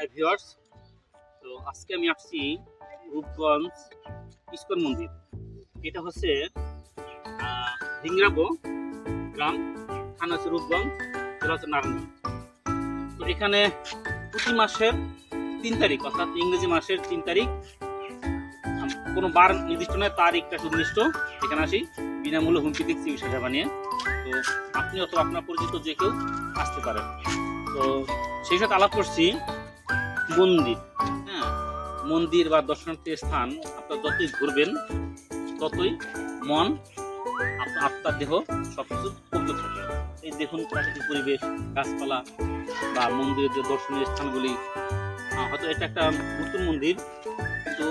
Hi viewers তো আজকে আমি আসছি রূপগঞ্জ ইস্কন মন্দির। এটা হচ্ছে ভিংরাবো গ্রাম। থানা হচ্ছে রূপগঞ্জ জেলা হচ্ছে নারায়ণগঞ্জ। তো এখানে প্রতি মাসের তিন তারিখ, অর্থাৎ ইংরেজি মাসের তিন তারিখ কোনো বার নির্দিষ্ট নয়, তারিখটা সুনির্দিষ্ট এখানে আসি, বিনামূল্যে হুমকি চিকিৎসা সেবা নিয়ে তো আপনি অথবা আপনার পরিচিত যে কেউ আসতে পারেন। তো সেই সাথে আলাপ করছি মন্দির হ্যাঁ? মন্দির বা দর্শনার্থী স্থান, আপনার যতই ঘুরবেন, ততই মন আপনার দেহ সব কিছু কমতে থাকে এই দেখুন প্রাকৃতিক পরিবেশ, গাছপালা বা মন্দিরের যে দর্শনীয় স্থানগুলি হয়তো এটা একটা নতুন মন্দির, কিন্তু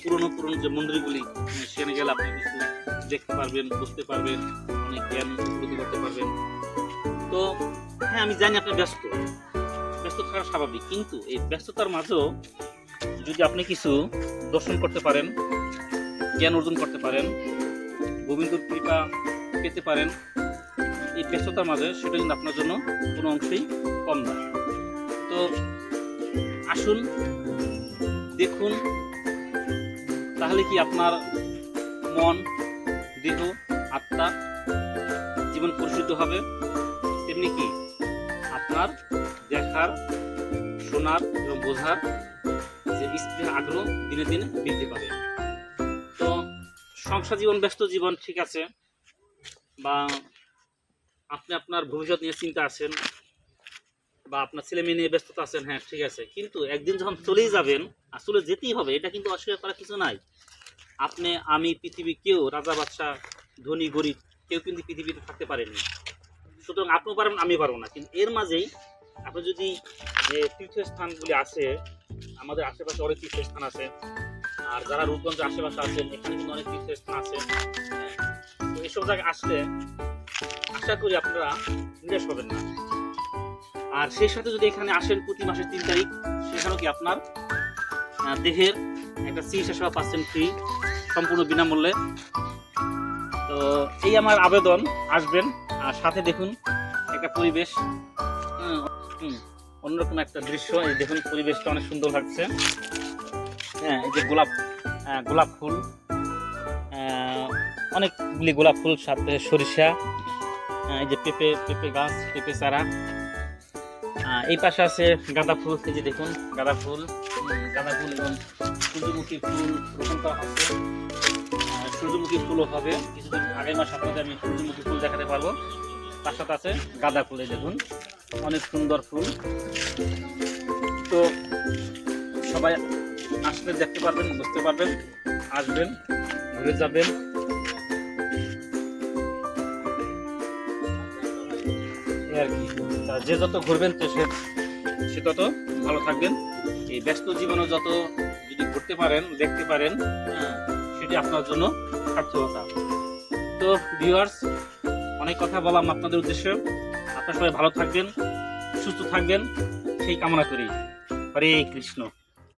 পুরনো পুরনো যে মন্দিরগুলি সেখানে গেলে আপনি কিছু দেখতে পারবেন, বুঝতে পারবেন, অনেক জ্ঞান উপলব্ধি করতে পারবেন। তো হ্যাঁ আমি জানি আপনি ব্যস্ত। ব্যস্ত থাকা স্বাভাবিক, কিন্তু এই ব্যস্ততার মাঝেও যদি আপনি কিছু দর্শন করতে পারেন, জ্ঞান অর্জন করতে পারেন, গোবিন্দর কৃপা পেতে পারেন, এই ব্যস্ততার মাঝে সেটা কিন্তু আপনার জন্য কোনো অংশেই কম নয় তো আসুন, দেখুন, তাহলে কি আপনার মন, দেহ, আত্মা জীবন পরিশুদ্ধ হবে? তেমনি কি আপনার দেখার, শোনার এবং বোঝার যে স্ত্রীর আগ্রহ দিনে দিনে বৃদ্ধি পাবে। তো সংসার জীবন, ব্যস্ত জীবন ঠিক আছে, বা আপনি আপনার ভবিষ্যৎ নিয়ে চিন্তা আছেন, বা আপনার ছেলে মেয়ে নিয়ে ব্যস্ততা আছেন হ্যাঁ ঠিক আছে। কিন্তু একদিন যখন চলেই যাবেন আসলে যেতেই হবে, এটা কিন্তু অস্বীকার করার কিছু নাই। আপনি, আমি, পৃথিবী কেউ, রাজা, বাদশাহ, ধনী, গরিব, কেউ কিন্তু পৃথিবীতে থাকতে পারেনি। সুতরাং আপনিও পারবেন আমি পারব না। কিন্তু এর মাঝেই আপনি যদি যে তীর্থস্থানগুলি আছে আমাদের আশেপাশে অনেক তীর্থস্থান আছে আর যারা রূপগঞ্জের আশেপাশে আছেন এখানে কিন্তু অনেক তীর্থস্থান আছে। হ্যাঁ, তো এসব জায়গায় আসলে আশা করি আপনারা নিরাশ হবেন না। আর সেই সাথে যদি এখানে আসেন প্রতি মাসের তিন তারিখ সেখানেও কি আপনার দেহের একটা চিকিৎসা সেবা পাচ্ছেন ফ্রি সম্পূর্ণ বিনামূল্যে। তো এই আমার আবেদন আসবেন আর সাথে দেখুন একটা পরিবেশ। অন্যরকম একটা দৃশ্য। এই দেখুন, পরিবেশটা অনেক সুন্দর লাগছে। হ্যাঁ এই যে গোলাপ গোলাপ ফুল অনেকগুলি গোলাপ ফুল, সাথে সরিষা এই যে পেঁপে পেঁপে গাছ, পেঁপে চারা। এই পাশে আছে গাঁদা ফুল, এই যে দেখুন, গাঁদা ফুল গাঁদা ফুল এবং সূর্যমুখী ফুল রোপণ করা আছে সূর্যমুখী ফুলও হবে। কিছুদিন আগের মাস আপনাদের আমি সূর্যমুখী ফুল দেখাতে পারব। তার সাথে আছে গাঁদা ফুল, এই দেখুন। অনেক সুন্দর ফুল। তো সবাই আসলে দেখতে পারবেন, বুঝতে পারবেন, আসবেন, ঘুরে যাবেন। আর কি যে যত ঘুরবেন, তো সে সে তত ভালো থাকবেন। এই ব্যস্ত জীবনে যত যদি ঘুরতে পারেন, দেখতে পারেন, সেটি আপনার জন্য সার্থকতা। তো ভিউয়ার্স অনেক কথা বললাম আপনাদের উদ্দেশ্যে। আপনারা সবাই ভালো থাকবেন সুস্থ থাকবেন সেই কামনা করি। হরে কৃষ্ণ।